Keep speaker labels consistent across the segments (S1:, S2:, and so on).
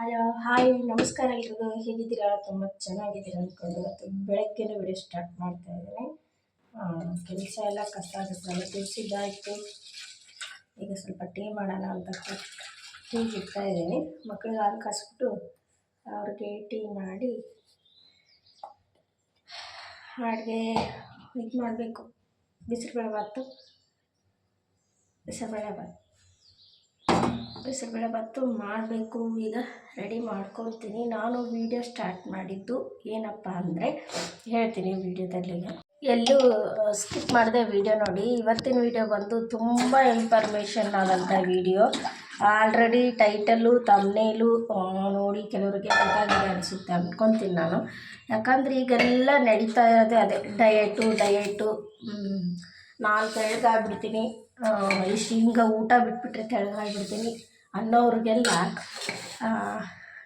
S1: Hello hi ನಮಸ್ಕಾರ ಎಲ್ರಿಗೂ. ಹೇಗಿದ್ದೀರಾ? ತುಂಬ ಚೆನ್ನಾಗಿದ್ದೀರಾ ಅಂದ್ಕೊಂಡು ಇವತ್ತು ಬೆಳಗ್ಗೆನೇ ವಿಡಿಯೋ ಸ್ಟಾರ್ಟ್ ಮಾಡ್ತಾ ಇದ್ದೀನಿ. ಕೆಲಸ ಎಲ್ಲ ಕಷ್ಟ ಆಗುತ್ತೆ. ತುಳಿಸಿದ್ದಾಯಿತು ಈಗ ಸ್ವಲ್ಪ ಟೀ ಮಾಡೋಣ ಅಂತ ಟೀ ಇಡ್ತಾ ಇದ್ದೀನಿ. ಮಕ್ಕಳಿಗೆ ಹಾಲು ಕಾಸ್ಬಿಟ್ಟು ಅವ್ರಿಗೆ ಟೀ ಮಾಡಿ ಅಡುಗೆ ಇದು ಮಾಡಬೇಕು ಬಿಸಿಬೇಳೆ ಭಾತು ಬಿಸಿಬೇಳೆ ಭಾತ್ ಬಿಸಿಬೇಳೆ ಭಾತು ಮಾಡಬೇಕು, ಈಗ ರೆಡಿ ಮಾಡ್ಕೊತೀನಿ ನಾನು ವೀಡಿಯೋ ಸ್ಟಾರ್ಟ್ ಮಾಡಿದ್ದು ಏನಪ್ಪ ಅಂದರೆ, ಹೇಳ್ತೀನಿ ವೀಡಿಯೋದಲ್ಲಿ. ಎಲ್ಲೂ ಸ್ಕಿಪ್ ಮಾಡಿದೆ ವೀಡಿಯೋ ನೋಡಿ. ಇವತ್ತಿನ ವೀಡಿಯೋ ಬಂದು ತುಂಬ ಇನ್ಫಾರ್ಮೇಷನ್ ಆದಂಥ ವೀಡಿಯೋ. ಆಲ್ರೆಡಿ ಟೈಟಲ್ಲು ತಮ್ನೇಲು ನೋಡಿ ಕೆಲವರಿಗೆ ಗೊತ್ತಾಗಿದೆ ಅನಿಸುತ್ತೆ ಅಂದ್ಕೊತೀನಿ ನಾನು. ಯಾಕಂದರೆ ಈಗೆಲ್ಲ ನಡೀತಾ ಇರೋದೇ ಅದೇ. ಡಯಟು ಡಯಟು ನಾಲ್ಕು ತೆಳ್ಳಗಾಗ್ಬಿಡ್ತೀನಿ ಇಷ್ಟು ಹಿಂಗೆ ಊಟ ಬಿಟ್ಬಿಟ್ರೆ ತೆಳ್ಳಗಾಗ್ಬಿಡ್ತೀನಿ ಅನ್ನೋರಿಗೆಲ್ಲ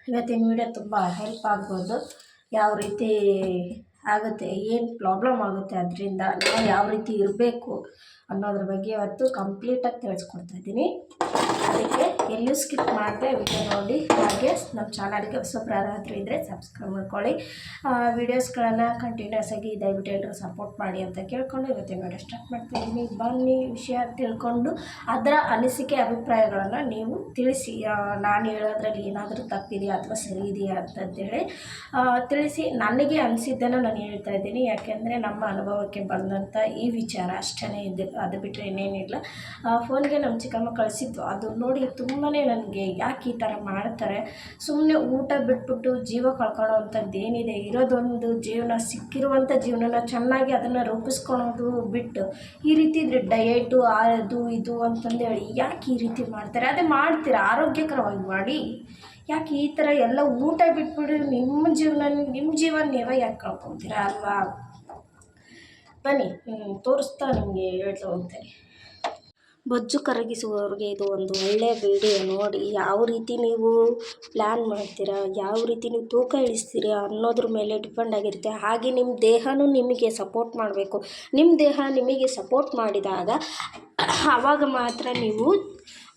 S1: ಇವತ್ತಿನ ವಿಡಿಯೋ ತುಂಬ ಹೆಲ್ಪ್ ಆಗ್ಬೋದು. ಯಾವ ರೀತಿ ಆಗುತ್ತೆ, ಏನು ಪ್ರಾಬ್ಲಮ್ ಆಗುತ್ತೆ ಅದರಿಂದ ನಾವು ಯಾವ ರೀತಿ ಇರಬೇಕು ಅನ್ನೋದ್ರ ಬಗ್ಗೆ ಇವತ್ತು ಕಂಪ್ಲೀಟಾಗಿ ತಿಳಿಸ್ಕೊಡ್ತಾ ಇದ್ದೀನಿ. ಅದಕ್ಕೆ ಎಲ್ಲೂ ಸ್ಕಿಪ್ ಮಾಡದೆ ವಿಡಿಯೋ ನೋಡಿ. ಹಾಗೆ ನಮ್ಮ ಚಾನಲ್ಗೆ ಹೊಸಬ್ರು ಹತ್ರ ಇದ್ದರೆ ಸಬ್ಸ್ಕ್ರೈಬ್ ಮಾಡ್ಕೊಳ್ಳಿ. ವೀಡಿಯೋಸ್ಗಳನ್ನು ಕಂಟಿನ್ಯೂಸ್ ಆಗಿ ದಯವಿಟ್ಟು ಎಲ್ಲರೂ ಸಪೋರ್ಟ್ ಮಾಡಿ ಅಂತ ಕೇಳ್ಕೊಂಡು ಇವತ್ತಿನ ವಿಡಿಯೋ ಸ್ಟಾರ್ಟ್ ಮಾಡ್ತೀನಿ ಬನ್ನಿ ವಿಷಯ ತಿಳ್ಕೊಂಡು ಅದರ ಅನಿಸಿಕೆ, ಅಭಿಪ್ರಾಯಗಳನ್ನು ನೀವು ತಿಳಿಸಿ. ನಾನು ಹೇಳೋದ್ರಲ್ಲಿ ಏನಾದರೂ ತಪ್ಪಿದೆಯಾ ಅಥವಾ ಸರಿ ಇದೆಯಾ ಅಂತಂತೇಳಿ ತಿಳಿಸಿ. ನನಗೆ ಅನಿಸಿದ್ದನ್ನು ನಾನು ಹೇಳ್ತಾ ಇದ್ದೀನಿ. ಯಾಕೆಂದರೆ ನಮ್ಮ ಅನುಭವಕ್ಕೆ ಬಂದಂಥ ಈ ವಿಚಾರ ಅಷ್ಟೇ ಇದೆ. ಅದು ಬಿಟ್ಟರೆ ಏನೇನಿಲ್ಲ ಫೋನ್ಗೆ ನಮ್ಮ ಚಿಕ್ಕಮ್ಮ ಕಳಿಸಿದ್ದು. ಅದು ನೋಡಿ ತುಂಬಾ ನನಗೆ ಯಾಕೆ ಈ ಥರ ಮಾಡ್ತಾರೆ? ಸುಮ್ಮನೆ ಊಟ ಬಿಟ್ಬಿಟ್ಟು ಜೀವ ಕಳ್ಕೊಳ್ಳೋ ಅಂಥದ್ದು ಏನಿದೆ ಇರೋದೊಂದು ಜೀವನ, ಸಿಕ್ಕಿರುವಂಥ ಜೀವನನ ಚೆನ್ನಾಗಿ ಅದನ್ನು ರೂಪಿಸ್ಕೊಳೋದು ಬಿಟ್ಟು ಈ ರೀತಿ ಡಯಟು ಅದು ಇದು ಅಂತಂದೇಳಿ ಯಾಕೆ ಈ ರೀತಿ ಮಾಡ್ತಾರೆ? ಅದೇ ಮಾಡ್ತೀರಾ? ಆರೋಗ್ಯಕರವಾಗಿ ಮಾಡಿ. ಯಾಕೆ ಈ ಥರ ಎಲ್ಲ ಊಟ ಬಿಟ್ಬಿಟ್ಟು ನಿಮ್ಮ ಜೀವನ ನಿಮ್ಮ ಜೀವನ ನೀವೇ ಯಾಕೆ ಕಳ್ಕೊತೀರ ಅಲ್ವಾ? ಬನ್ನಿ ತೋರಿಸ್ತಾ ನಿಮಗೆ ಹೇಳ್ತಾ ಹೋಗ್ತೇನೆ. ಬೊಜ್ಜು ಕರಗಿಸುವವ್ರಿಗೆ ಇದು ಒಂದು ಒಳ್ಳೆಯ ವಿಡಿಯೋ ನೋಡಿ, ಯಾವ ರೀತಿ ನೀವು ಪ್ಲ್ಯಾನ್ ಮಾಡ್ತೀರಾ, ಯಾವ ರೀತಿ ನೀವು ತೂಕ ಇಳಿಸ್ತೀರಾ ಅನ್ನೋದ್ರ ಮೇಲೆ ಡಿಪೆಂಡ್ ಆಗಿರುತ್ತೆ. ಹಾಗೆ ನಿಮ್ಮ ದೇಹನೂ ನಿಮಗೆ ಸಪೋರ್ಟ್ ಮಾಡಬೇಕು. ನಿಮ್ಮ ದೇಹ ನಿಮಗೆ ಸಪೋರ್ಟ್ ಮಾಡಿದಾಗ ಆವಾಗ ಮಾತ್ರ ನೀವು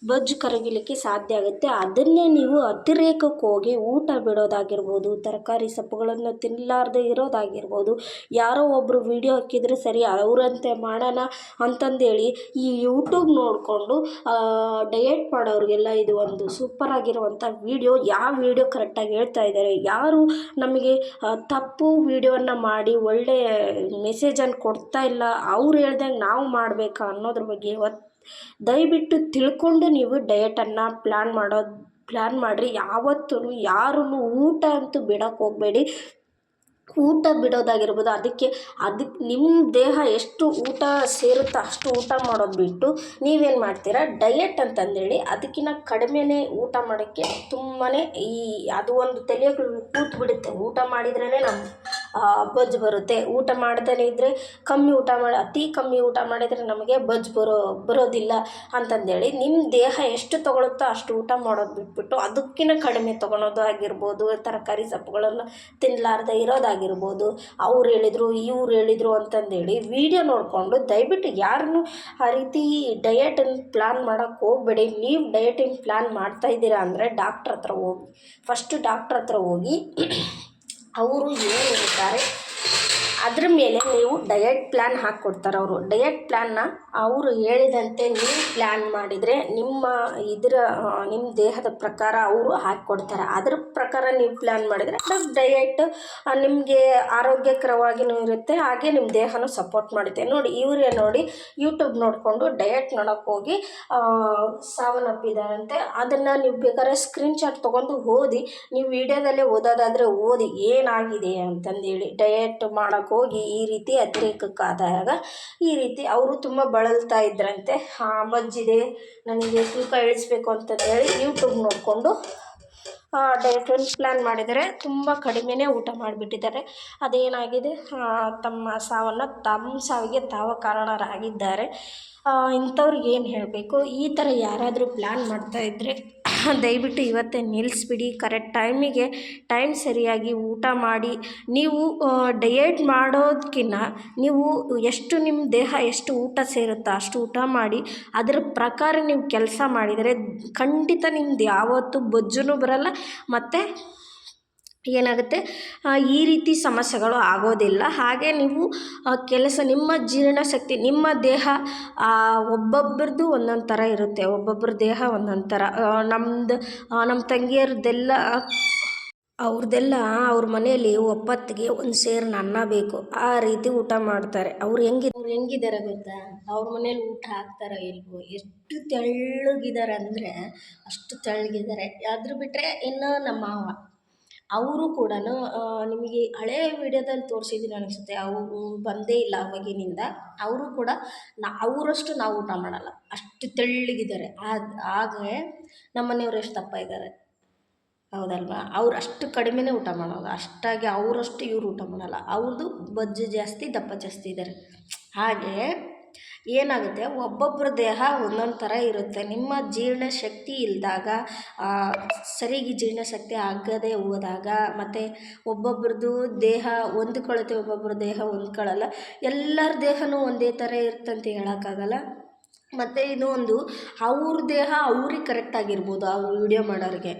S1: ಬೊಜ್ಜು ಕರಗಿಲಿಕ್ಕೆ ಸಾಧ್ಯ ಆಗುತ್ತೆ. ಅದನ್ನೇ ನೀವು ಅತಿರೇಕಕ್ಕೆ ಹೋಗಿ ಊಟ ಬಿಡೋದಾಗಿರ್ಬೋದು, ತರಕಾರಿ ಸೊಪ್ಪುಗಳನ್ನು ತಿನ್ನಲಾರ್ದೆ ಇರೋದಾಗಿರ್ಬೋದು, ಯಾರೋ ಒಬ್ಬರು ವಿಡಿಯೋ ಹಾಕಿದರೆ ಸರಿ ಅವರಂತೆ ಮಾಡೋಣ ಅಂತಂದೇಳಿ ಈ ಯೂಟ್ಯೂಬ್ ನೋಡಿಕೊಂಡು ಡಯೆಟ್ ಮಾಡೋರಿಗೆಲ್ಲ ಇದು ಒಂದು ಸೂಪರ್ ಆಗಿರುವಂಥ ವೀಡಿಯೋ ಯಾವ ವೀಡಿಯೋ ಕರೆಕ್ಟಾಗಿ ಹೇಳ್ತಾ ಇದ್ದಾರೆ. ಯಾರು ನಮಗೆ ತಪ್ಪು ವೀಡಿಯೋವನ್ನು ಮಾಡಿ ಒಳ್ಳೆಯ ಮೆಸೇಜನ್ನು ಕೊಡ್ತಾ ಇಲ್ಲ. ಅವ್ರು ಹೇಳ್ದಂಗೆ ನಾವು ಮಾಡಬೇಕಾ ಅನ್ನೋದ್ರ ಬಗ್ಗೆ ದಯವಿಟ್ಟು ತಿಳ್ಕೊಂಡು ನೀವು ಡಯಟನ್ನು ಪ್ಲ್ಯಾನ್ ಮಾಡೋದು ಪ್ಲ್ಯಾನ್ ಮಾಡಿರಿ. ಯಾವತ್ತೂ ಯಾರೂ ಊಟ ಅಂತೂ ಬಿಡೋಕ್ಕೆ ಹೋಗಬೇಡಿ. ಊಟ ಬಿಡೋದಾಗಿರ್ಬೋದು. ಅದಕ್ಕೆ ಅದಕ್ಕೆ ನಿಮ್ಮ ದೇಹ ಎಷ್ಟು ಊಟ ಸೇರುತ್ತೋ ಅಷ್ಟು ಊಟ ಮಾಡೋದು ಬಿಟ್ಟು ನೀವೇನು ಮಾಡ್ತೀರಾ? ಡಯಟ್ ಅಂತಂದೇಳಿ ಅದಕ್ಕಿಂತ ಕಡಿಮೆನೇ ಊಟ ಮಾಡೋಕ್ಕೆ ತುಂಬಾ ಈ ಅದು ಒಂದು ತಲೆಗೆ ಕೂತ್ಬಿಡುತ್ತೆ. ಊಟ ಮಾಡಿದ್ರೇ ನಮ್ಮ ಬೊಜ್ಜು ಬರುತ್ತೆ. ಊಟ ಮಾಡ್ದೇ ಇದ್ದರೆ ಕಮ್ಮಿ ಊಟ ಮಾಡಿ, ಅತಿ ಕಮ್ಮಿ ಊಟ ಮಾಡಿದರೆ ನಮಗೆ ಬೊಜ್ಜು ಬರೋ, ಬರೋದಿಲ್ಲ ಅಂತಂದೇಳಿ ನಿಮ್ಮ ದೇಹ ಎಷ್ಟು ತೊಗೊಳುತ್ತೋ ಅಷ್ಟು ಊಟ ಮಾಡೋದು ಬಿಟ್ಬಿಟ್ಟು ಅದಕ್ಕಿಂತ ಕಡಿಮೆ ತೊಗೊಳೋದು ಆಗಿರ್ಬೋದು, ತರಕಾರಿ ಸೊಪ್ಪುಗಳನ್ನು ತಿನ್ನಲಾರ್ದೆ ಇರೋದಾಗಿರ್ಬೋದು, ಅವ್ರು ಹೇಳಿದರು, ಇವ್ರು ಹೇಳಿದರು ಅಂತಂದೇಳಿ ವೀಡಿಯೋ ನೋಡಿಕೊಂಡು ದಯವಿಟ್ಟು ಯಾರನ್ನು ಆ ರೀತಿ ಡಯಟನ್ನು ಪ್ಲ್ಯಾನ್ ಮಾಡೋಕ್ಕೆ ಹೋಗಬೇಡಿ. ನೀವು ಡಯಟಿಂಗ್ ಪ್ಲ್ಯಾನ್ ಮಾಡ್ತಾ ಇದ್ದೀರಾ ಅಂದರೆ ಡಾಕ್ಟ್ರ್ ಹತ್ರ ಹೋಗಿ ಫಸ್ಟು ಡಾಕ್ಟ್ರ್ ಹತ್ರ ಹೋಗಿ ಅವರು ಏನು ಹೇಳ್ತಾರೆ? ಅದ್ರ ಮೇಲೆ ನೀವು ಡಯಟ್ ಪ್ಲ್ಯಾನ್ ಹಾಕ್ಕೊಡ್ತಾರೆ ಅವರು. ಡಯಟ್ ಪ್ಲ್ಯಾನ್ನ ಅವರು ಹೇಳಿದಂತೆ ನೀವು ಪ್ಲ್ಯಾನ್ ಮಾಡಿದರೆ ನಿಮ್ಮ ಇದರ ನಿಮ್ಮ ದೇಹದ ಪ್ರಕಾರ ಅವರು ಹಾಕ್ಕೊಡ್ತಾರೆ ಅದ್ರ ಪ್ರಕಾರ ನೀವು ಪ್ಲ್ಯಾನ್ ಮಾಡಿದರೆ ಅದು ಡಯಟ್ ನಿಮಗೆ ಆರೋಗ್ಯಕರವಾಗಿಯೂ ಇರುತ್ತೆ, ಹಾಗೆ ನಿಮ್ಮ ದೇಹನೂ ಸಪೋರ್ಟ್ ಮಾಡುತ್ತೆ. ನೋಡಿ, ಇವರೇ ನೋಡಿ ಯೂಟ್ಯೂಬ್ ನೋಡಿಕೊಂಡು ಡಯಟ್ ನೋಡೋಕ್ಕೆ ಹೋಗಿ ಅದನ್ನು ನೀವು ಬೇಕಾದ್ರೆ ಸ್ಕ್ರೀನ್ಶಾಟ್ ತೊಗೊಂಡು ಓದಿ, ನೀವು ವಿಡಿಯೋದಲ್ಲೇ ಓದೋದಾದರೆ ಓದಿ ಏನಾಗಿದೆ ಅಂತಂದೇಳಿ. ಡಯಟ್ ಮಾಡೋಕ್ಕೆ ಹೋಗಿ ಈ ರೀತಿ ಅತಿರೇಕಕ್ಕಾದಾಗ ಈ ರೀತಿ ಅವರು ತುಂಬ ಬಳಲ್ತಾ ಇದ್ರಂತೆ. ಮಜ್ಜಿದೆ ನನಗೆ ತೂಕ ಇಳಿಸ್ಬೇಕು ಅಂತಂದೇಳಿ ಯೂಟ್ಯೂಬ್ ನೋಡಿಕೊಂಡು ಡಯಟ್ ಪ್ಲ್ಯಾನ್ ಮಾಡಿದರೆ ತುಂಬ ಕಡಿಮೆನೇ ಊಟ ಮಾಡಿಬಿಟ್ಟಿದ್ದಾರೆ. ಅದೇನಾಗಿದೆ? ತಮ್ಮ ಸಾವನ್ನು ತಮ್ಮ ಸಾವಿಗೆ ತಾವ ಕಾರಣರಾಗಿದ್ದಾರೆ. ಇಂಥವ್ರಿಗೆ ಏನು ಹೇಳಬೇಕು? ಈ ಥರ ಯಾರಾದರೂ ಪ್ಲ್ಯಾನ್ ಮಾಡ್ತಾಯಿದ್ರೆ ದಯವಿಟ್ಟು ಇವತ್ತೇ ನಿಲ್ಲಿಸ್ಬಿಡಿ. ಕರೆಕ್ಟ್ ಟೈಮಿಗೆ, ಟೈಮ್ ಸರಿಯಾಗಿ ಊಟ ಮಾಡಿ. ನೀವು ಡಯೇಟ್ ಮಾಡೋದಕ್ಕಿಂತ ನೀವು ಎಷ್ಟು ನಿಮ್ಮ ದೇಹ ಎಷ್ಟು ಊಟ ಸೇರುತ್ತೋ ಅಷ್ಟು ಊಟ ಮಾಡಿ. ಅದ್ರ ಪ್ರಕಾರ ನೀವು ಕೆಲಸ ಮಾಡಿದರೆ ಖಂಡಿತ ನಿಮ್ದು ಯಾವತ್ತೂ ಬೊಜ್ಜು ಬರಲ್ಲ. ಮತ್ತು ಏನಾಗುತ್ತೆ? ಈ ರೀತಿ ಸಮಸ್ಯೆಗಳು ಆಗೋದಿಲ್ಲ. ಹಾಗೆ ನೀವು ಕೆಲಸ, ನಿಮ್ಮ ಜೀರ್ಣಶಕ್ತಿ, ನಿಮ್ಮ ದೇಹ ಒಬ್ಬೊಬ್ರದ್ದು ಒಂದೊಂದು ಥರ ಇರುತ್ತೆ. ಒಬ್ಬೊಬ್ಬರ ದೇಹ ಒಂದೊಂದು ಥರ. ನಮ್ಮದು ನಮ್ಮ ತಂಗಿಯರದ್ದೆಲ್ಲ ಅವ್ರದ್ದೆಲ್ಲ ಅವ್ರ ಮನೆಯಲ್ಲಿ ಒಪ್ಪತ್ತಿಗೆ ಒಂದು ಸೇರಿನ ಅನ್ನ ಬೇಕು. ಆ ರೀತಿ ಊಟ ಮಾಡ್ತಾರೆ. ಅವ್ರು ಹೆಂಗೆ ಅವ್ರು ಹೆಂಗಿದ್ದಾರೆ ಗೊತ್ತಾ? ಅವ್ರ ಮನೇಲಿ ಊಟ ಹಾಕ್ತಾರೋ ಇಲ್ವೋ? ಎಷ್ಟು ತೆಳ್ಳಗಿದ್ದಾರೆ ಅಂದರೆ ಅಷ್ಟು ತೆಳ್ಳಗಿದ್ದಾರೆ ಅದ್ರ ಬಿಟ್ಟರೆ ಇನ್ನು ನಮ್ಮ ಮಾವ ಅವರು ಕೂಡ ನಿಮಗೆ ಹಳೇ ವಿಡಿಯೋದಲ್ಲಿ ತೋರಿಸಿದ್ದೀನಿ ಅನಿಸುತ್ತೆ. ಅವರು ಬಂದೇ ಇಲ್ಲ ಅವಾಗಿನಿಂದ. ಅವರು ಕೂಡ ನಾ, ಅವರಷ್ಟು ನಾವು ಊಟ ಮಾಡಲ್ಲ. ಅಷ್ಟು ತೆಳ್ಳಗಿದ್ದಾರೆ. ಹಾಗೆ ನಮ್ಮ ಮನೆಯವ್ರು ಎಷ್ಟು ದಪ್ಪ ಇದ್ದಾರೆ ಹೌದಲ್ವಾ? ಅವ್ರು ಅಷ್ಟು ಕಡಿಮೆನೇ ಊಟ ಮಾಡೋದು ಅಷ್ಟಾಗಿ ಅವರಷ್ಟು ಇವರು ಊಟ ಮಾಡಲ್ಲ. ಅವ್ರದ್ದು ಬೊಜ್ಜು ಜಾಸ್ತಿ, ದಪ್ಪ ಜಾಸ್ತಿ ಇದ್ದಾರೆ. ಹಾಗೆ ಏನಾಗುತ್ತೆ? ಒಬ್ಬೊಬ್ಬರ ದೇಹ ಒಂದೊಂದು ಥರ ಇರುತ್ತೆ. ನಿಮ್ಮ ಜೀರ್ಣಶಕ್ತಿ ಇಲ್ಲದಾಗ ಸರಿಗೆ ಜೀರ್ಣಶಕ್ತಿ ಆಗದೆ ಹೋದಾಗ, ಮತ್ತು ಒಬ್ಬೊಬ್ರದ್ದು ದೇಹ ಹೊಂದ್ಕೊಳುತ್ತೆ ಒಬ್ಬೊಬ್ಬರ ದೇಹ ಹೊಂದ್ಕೊಳ್ಳಲ್ಲ ಎಲ್ಲರ ದೇಹವೂ ಒಂದೇ ಥರ ಇರುತ್ತಂತ ಹೇಳೋಕ್ಕಾಗಲ್ಲ. ಮತ್ತು ಇನ್ನೊಂದು, ಅವ್ರ ದೇಹ ಅವ್ರಿಗೆ ಕರೆಕ್ಟಾಗಿರ್ಬೋದು ಅವ್ರು ವೀಡಿಯೋ ಮಾಡೋರಿಗೆ.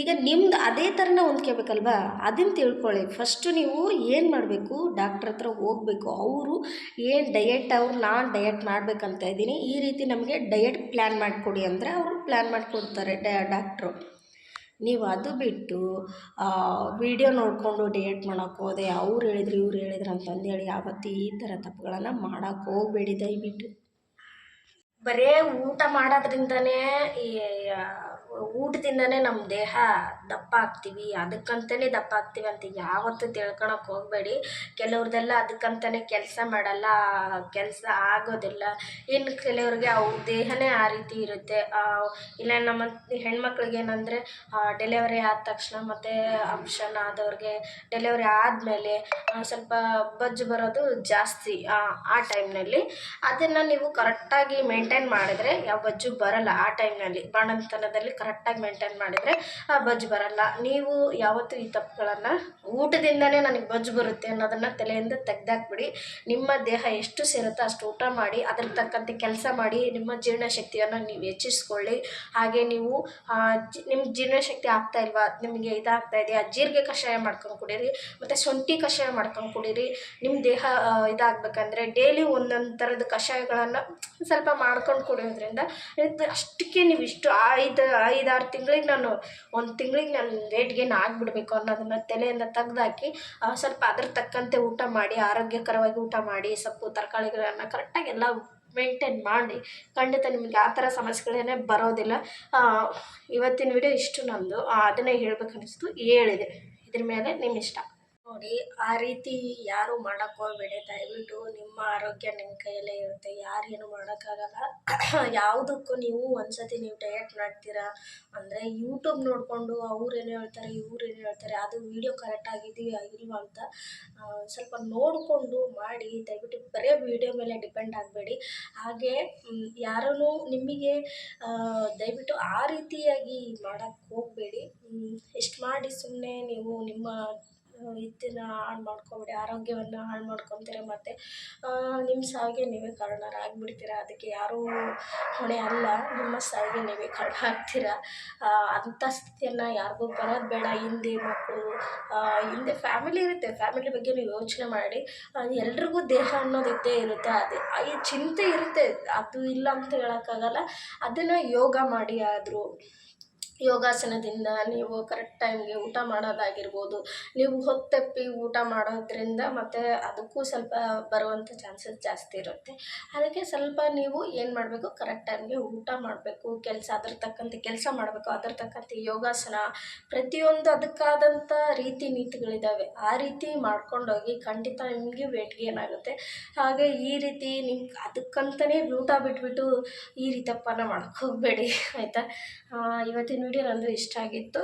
S1: ಈಗ ನಿಮ್ದು ಅದೇ ಥರನ ಹೊಂದ್ಕೋಬೇಕಲ್ವಾ? ಅದನ್ನು ತಿಳ್ಕೊಳ್ಳಿ. ಫಸ್ಟು ನೀವು ಏನು ಮಾಡಬೇಕು? ಡಾಕ್ಟ್ರ್ ಹತ್ರ ಹೋಗಬೇಕು. ಅವರು ಏನು ಡಯೆಟ್ ಅವ್ರು ನಾನು ಡಯೆಟ್ ಮಾಡಬೇಕಂತ ಇದ್ದೀನಿ. ಈ ರೀತಿ ನಮಗೆ ಡಯೆಟ್ ಪ್ಲ್ಯಾನ್ ಮಾಡಿಕೊಡಿ ಅಂದರೆ ಅವರು ಪ್ಲ್ಯಾನ್ ಮಾಡಿಕೊಡ್ತಾರೆ ಡಾಕ್ಟ್ರು ನೀವು ಅದು ಬಿಟ್ಟು ವಿಡಿಯೋ ನೋಡಿಕೊಂಡು ಡಯೆಟ್ ಮಾಡೋಕ್ಕೆ ಹೋದೆ, ಅವ್ರು ಹೇಳಿದ್ರು, ಇವ್ರು ಹೇಳಿದ್ರು ಅಂತಂದೇಳಿ ಯಾವತ್ತೂ ಈ ಥರ ತಪ್ಪುಗಳನ್ನು ಮಾಡೋಕ್ಕೆ ಹೋಗಬೇಡಿ ದಯವಿಟ್ಟು. ಬರೇ ಊಟ ಮಾಡೋದ್ರಿಂದನೇ ಈ ಊಟದಿಂದನೇ ನಮ್ಮ ದೇಹ ದಪ್ಪ ಆಗ್ತೀವಿ, ಅದಕ್ಕಂತಲೇ ದಪ್ಪ ಆಗ್ತೀವಿ ಅಂತ ಯಾವತ್ತೂ ತಿಳ್ಕೊಳಕ್ಕೆ ಹೋಗಬೇಡಿ. ಕೆಲವ್ರದ್ದೆಲ್ಲ ಅದಕ್ಕಂತಲೇ ಕೆಲಸ ಮಾಡಲ್ಲ, ಕೆಲಸ ಆಗೋದಿಲ್ಲ. ಇನ್ನು ಕೆಲವ್ರಿಗೆ ಅವ್ರ ದೇಹನೇ ಆ ರೀತಿ ಇರುತ್ತೆ. ಇಲ್ಲ ನಮ್ಮ ಹೆಣ್ಮಕ್ಳಿಗೆ ಏನಂದರೆ ಡೆಲಿವರಿ ಆದ ತಕ್ಷಣ ಮತ್ತು ಆಪ್ಷನ್ ಆದವ್ರಿಗೆ ಡೆಲಿವರಿ ಆದಮೇಲೆ ಸ್ವಲ್ಪ ಬಜ್ಜು ಬರೋದು ಜಾಸ್ತಿ, ಆ ಟೈಮ್ನಲ್ಲಿ ಅದನ್ನು ನೀವು ಕರೆಕ್ಟಾಗಿ ಮೇಂಟೈನ್ ಮಾಡಿದ್ರೆ ಯಾವ ಬಜ್ಜು ಬರಲ್ಲ ಆ ಟೈಮ್ನಲ್ಲಿ ಬಾಣಂತನದಲ್ಲಿ ಕರೆಕ್ಟಾಗಿ ಮೇಂಟೈನ್ ಮಾಡಿದರೆ, ಆ ಬೊಜ್ಜು ಬರಲ್ಲ. ನೀವು ಯಾವತ್ತೂ ಈ ತಪ್ಪುಗಳನ್ನು ಊಟದಿಂದನೇ ನನಗೆ ಬೊಜ್ಜು ಬರುತ್ತೆ ಅನ್ನೋದನ್ನು ತಲೆಯಿಂದ ತೆಗೆದಾಕ್ಬಿಡಿ. ನಿಮ್ಮ ದೇಹ ಎಷ್ಟು ಸೇರುತ್ತೋ ಅಷ್ಟು ಊಟ ಮಾಡಿ, ಅದ್ರ ತಕ್ಕಂತೆ ಕೆಲಸ ಮಾಡಿ, ನಿಮ್ಮ ಜೀರ್ಣಶಕ್ತಿಯನ್ನು ನೀವು ಹೆಚ್ಚಿಸ್ಕೊಳ್ಳಿ. ಹಾಗೆ ನೀವು ನಿಮ್ಮ ಜೀರ್ಣಶಕ್ತಿ ಆಗ್ತಾ ಇಲ್ವಾ? ನಿಮಗೆ ಇದಾಗ್ತಾ ಇದೆಯಾ? ಜೀರಿಗೆ ಕಷಾಯ ಮಾಡ್ಕೊಂಡು ಕುಡೀರಿ, ಮತ್ತು ಶುಂಠಿ ಕಷಾಯ ಮಾಡ್ಕೊಂಡು ಕುಡೀರಿ. ನಿಮ್ಮ ದೇಹ ಇದಾಗಬೇಕಂದ್ರೆ ಡೈಲಿ ಒಂದೊಂದು ಥರದ ಕಷಾಯಗಳನ್ನು ಸ್ವಲ್ಪ ಮಾಡ್ಕೊಂಡು ಕುಡಿಯೋದ್ರಿಂದ, ಅಷ್ಟಕ್ಕೆ ನೀವು ಇಷ್ಟು ಐದು, ಐದಾರು ತಿಂಗಳಿಗೆ ನಾನು ಒಂದು ತಿಂಗಳಿಗೆ ನಾನು ವೇಟ್ ಗೇನ್ ಆಗಿಬಿಡ್ಬೇಕು ಅನ್ನೋದನ್ನು ತಲೆಯಿಂದ ತೆಗ್ದಾಕಿ ಸ್ವಲ್ಪ ಅದ್ರ ತಕ್ಕಂತೆ ಊಟ ಮಾಡಿ, ಆರೋಗ್ಯಕರವಾಗಿ ಊಟ ಮಾಡಿ, ಸೊಪ್ಪು, ತರಕಾರಿಗಳನ್ನು ಕರೆಕ್ಟಾಗಿ ಎಲ್ಲ ಮೇಂಟೈನ್ ಮಾಡಿ, ಖಂಡಿತ ನಿಮಗೆ ಆ ಥರ ಸಮಸ್ಯೆಗಳೇನೇ ಬರೋದಿಲ್ಲ. ಇವತ್ತಿನ ವಿಡಿಯೋ ಇಷ್ಟು ನಂದು. ಅದನ್ನೇ ಹೇಳ್ಬೇಕನ್ನಿಸ್ತು ಹೇಳಿದೆ. ಇದ್ರ ಮೇಲೆ ನಿಮ್ಮ ಇಷ್ಟ ನೋಡಿ, ಆ ರೀತಿ ಯಾರು ಮಾಡೋಕ್ಕೆ ಹೋಗ್ಬೇಡಿ ದಯವಿಟ್ಟು ನಿಮ್ಮ ಆರೋಗ್ಯ ನಿಮ್ಮ ಕೈಯಲ್ಲೇ ಇರುತ್ತೆ. ಯಾರು ಏನು ಮಾಡೋಕ್ಕಾಗಲ್ಲ. ಯಾವುದಕ್ಕೂ ನೀವು ಒಂದ್ಸತಿ ನೀವು ಡಯಟ್ ಮಾಡ್ತೀರಾ ಅಂದರೆ ಯೂಟ್ಯೂಬ್ ನೋಡಿಕೊಂಡು ಅವ್ರು ಏನು ಹೇಳ್ತಾರೆ, ಇವ್ರು ಏನು ಹೇಳ್ತಾರೆ, ಅದು ವೀಡಿಯೋ ಕರೆಕ್ಟ್ ಆಗಿದೆಯಾ ಇಲ್ವಾ ಅಂತ ಸ್ವಲ್ಪ ನೋಡಿಕೊಂಡು ಮಾಡಿ. ದಯವಿಟ್ಟು ಬರೀ ವೀಡಿಯೋ ಮೇಲೆ ಡಿಪೆಂಡ್ ಆಗಬೇಡಿ. ಹಾಗೆ ಯಾರೂ ನಿಮಗೆ ದಯವಿಟ್ಟು ಆ ರೀತಿಯಾಗಿ ಮಾಡೋಕ್ಕೆ ಹೋಗಬೇಡಿ. ಎಷ್ಟು ಮಾಡಿ ಸುಮ್ಮನೆ ನೀವು ನಿಮ್ಮ ಇದನ್ನ ಹಾಳು ಮಾಡ್ಕೊಬೇಡಿ, ಆರೋಗ್ಯವನ್ನು ಹಾಳು ಮಾಡ್ಕೊತೀರ ಮತ್ತು ನಿಮ್ಮ ಸಾವಿಗೆ ನೀವೇ ಕಾರಣರಾಗ್ಬಿಡ್ತೀರ ಅದಕ್ಕೆ ಯಾರೂ ಹೊಣೆ ಅಲ್ಲ, ನಿಮ್ಮ ಸಾವಿಗೆ ನೀವೇ ಕಾರಣ ಆಗ್ತೀರ? ಅಂಥ ಸ್ಥಿತಿಯನ್ನು ಯಾರಿಗೂ ಬರೋದು ಬೇಡ. ಹಿಂದೆ ಮಕ್ಕಳು ಹಿಂದೆ ಫ್ಯಾಮಿಲಿ ಇರುತ್ತೆ. ಫ್ಯಾಮಿಲಿ ಬಗ್ಗೆ ನೀವು ಯೋಚನೆ ಮಾಡಿ. ಎಲ್ರಿಗೂ ದೇಹ ಅನ್ನೋದು ಇದ್ದೇ ಇರುತ್ತೆ. ಅದೇ ಈ ಚಿಂತೆ ಇರುತ್ತೆ. ಅದು ಇಲ್ಲ ಅಂತ ಹೇಳೋಕ್ಕಾಗಲ್ಲ. ಅದನ್ನು ಯೋಗ ಮಾಡಿ ಆದರೂ ಯೋಗಾಸನದಿಂದ ನೀವು ಕರೆಕ್ಟ್ ಟೈಮ್ಗೆ ಊಟ ಮಾಡೋದಾಗಿರ್ಬೋದು. ನೀವು ಹೊತ್ತಪ್ಪಿ ಊಟ ಮಾಡೋದ್ರಿಂದ ಮತ್ತು ಅದಕ್ಕೂ ಸ್ವಲ್ಪ ಬರುವಂಥ ಚಾನ್ಸಸ್ ಜಾಸ್ತಿ ಇರುತ್ತೆ. ಅದಕ್ಕೆ ಸ್ವಲ್ಪ ನೀವು ಏನು ಮಾಡಬೇಕು? ಕರೆಕ್ಟ್ ಟೈಮ್ಗೆ ಊಟ ಮಾಡಬೇಕು. ಕೆಲಸ ಅದ್ರ ತಕ್ಕಂತೆ ಕೆಲಸ ಮಾಡಬೇಕು. ಅದ್ರ ತಕ್ಕಂತೆ ಯೋಗಾಸನ ಪ್ರತಿಯೊಂದು ಅದಕ್ಕಾದಂಥ ರೀತಿ ನೀತಿಗಳಿದ್ದಾವೆ ಆ ರೀತಿ ಮಾಡ್ಕೊಂಡೋಗಿ ಖಂಡಿತ ನಿಮಗೆ ವೇಟ್ ಗೇನ್ ಆಗುತ್ತೆ. ಹಾಗೆ ಈ ರೀತಿ ನಿಮ್ಗೆ ಅದಕ್ಕಂತಲೇ ಊಟ ಬಿಟ್ಬಿಟ್ಟು ಈ ರೀತಿ ತಪ್ಪನ್ನು ಮಾಡೋಕ್ಕೆ ಹೋಗಬೇಡಿ. ಆಯಿತಾ? ಇವತ್ತಿನ ವಿಡಿಯೋ ನಂದು ಇಷ್ಟ ಆಗಿತ್ತು.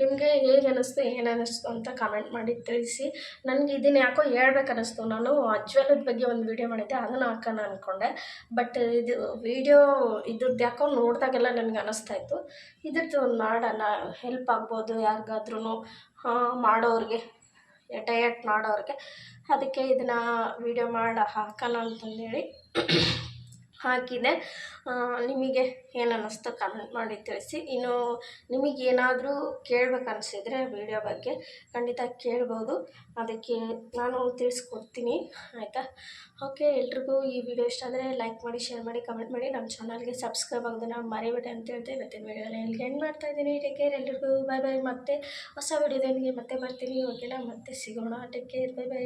S1: ನಿಮಗೆ ಹೇಗೆ ಅನ್ನಿಸ್ತು ಏನು ಅನ್ನಿಸ್ತು ಅಂತ ಕಮೆಂಟ್ ಮಾಡಿ ತಿಳಿಸಿ. ನನಗೆ ಇದನ್ನ ಯಾಕೋ ಹೇಳ್ಬೇಕು ಅನ್ನಿಸ್ತು ನಾನು ಅಜ್ವಲದ ಬಗ್ಗೆ ಒಂದು ವಿಡಿಯೋ ಮಾಡಿದ್ದೆ, ಅದನ್ನು ಹಾಕೋಣ ಅಂದ್ಕೊಂಡೆ ಬಟ್ ಇದು ವಿಡಿಯೋ ಇದ್ರದ್ದು ಯಾಕೋ ನೋಡಿದಾಗೆಲ್ಲ ನನಗೆ ಅನ್ನಿಸ್ತಾ ಇತ್ತು. ಇದ್ರದ್ದು ಒಂದು ಮಾಡೋಣ ಹೆಲ್ಪ್ ಆಗ್ಬೋದು ಯಾರಿಗಾದ್ರೂ ಮಾಡೋರಿಗೆ ಡಯಟ್ ಮಾಡೋರಿಗೆ. ಅದಕ್ಕೆ ಇದನ್ನು ವಿಡಿಯೋ ಮಾಡಿ, ಹಾಕೋಣ ಅಂತಂದೇಳಿ. ಹಾಕಿದೆ ನಿಮಗೆ ಏನು ಅನ್ನಿಸ್ತು ಕಮೆಂಟ್ ಮಾಡಿ ತಿಳಿಸಿ. ಇನ್ನು ನಿಮಗೆ ಏನಾದರೂ ಕೇಳಬೇಕನ್ನಿಸಿದರೆ ವೀಡಿಯೋ ಬಗ್ಗೆ ಖಂಡಿತ ಕೇಳ್ಬೋದು. ಅದಕ್ಕೆ ನಾನು ತಿಳಿಸ್ಕೊಡ್ತೀನಿ. ಆಯಿತಾ? ಓಕೆ ಎಲ್ರಿಗೂ ಈ ವಿಡಿಯೋ ಇಷ್ಟ ಆದರೆ ಲೈಕ್ ಮಾಡಿ ಶೇರ್ ಮಾಡಿ ಕಮೆಂಟ್ ಮಾಡಿ. ನಮ್ಮ ಚಾನಲ್ಗೆ ಸಬ್ಸ್ಕ್ರೈಬ್ ಆಗೋದನ್ನು ಮರಿಬೇಡಿ ಅಂತ ಹೇಳ್ತಾ ಇವತ್ತಿನ ವೀಡಿಯೋನ ಇಲ್ಲಿಗೆ ಎಂಡ್ ಮಾಡ್ತಾ ಇದ್ದೀನಿ. ಟೇಕ್ ಕೇರ್ ಎಲ್ರಿಗೂ. ಬಾಯ್ ಬಾಯ್ ಮತ್ತೆ ಹೊಸ ವಿಡಿಯೋದೊಂದಿಗೆ ಮತ್ತೆ ಬರ್ತೀನಿ. ಓಕೆನಾ ಮತ್ತೆ ಸಿಗೋಣ. Take care bye bye